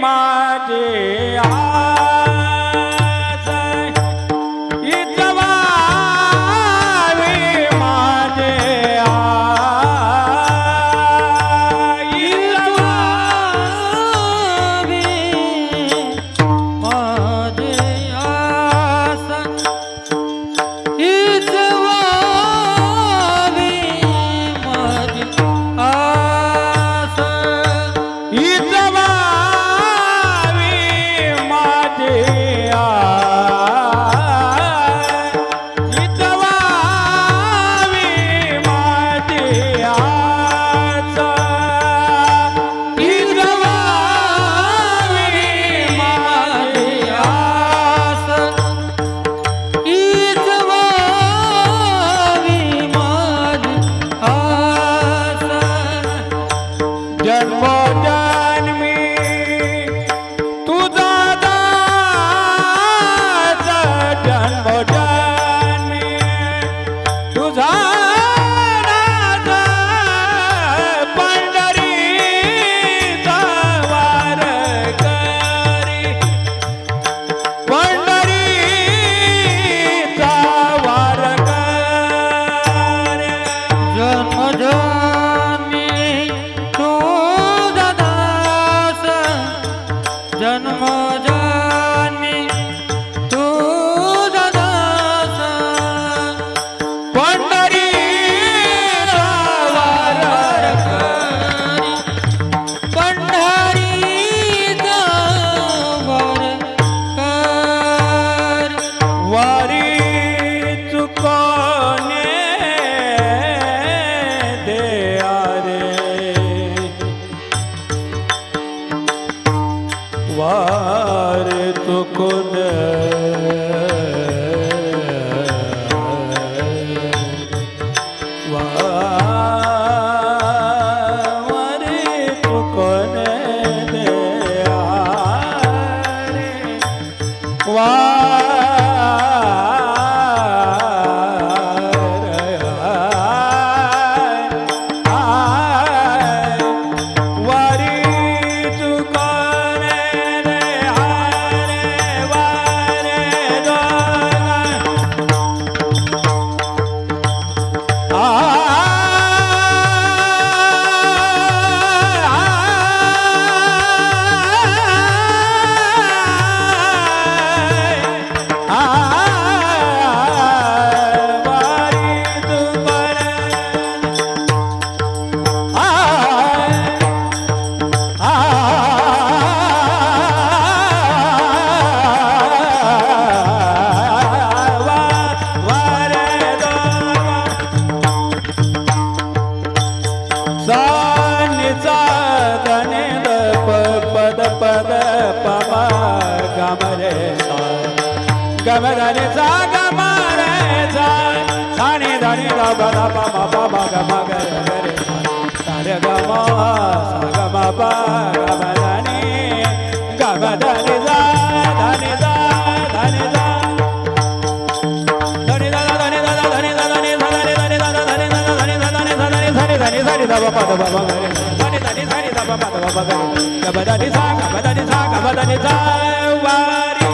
माझे आ गमदाने जा गमारे जा धाने धाने दा बदा बाबा बाबा गमा गर गर तारे गमा सा गमा बा गमदाने गमदाने जा धाने जा धाने जा धनी धनी धबा पद बाबा गरे धनी धनी धनी धबा पद बाबा गरे गबदानी सा गबदानी सा गबदानी जा वारी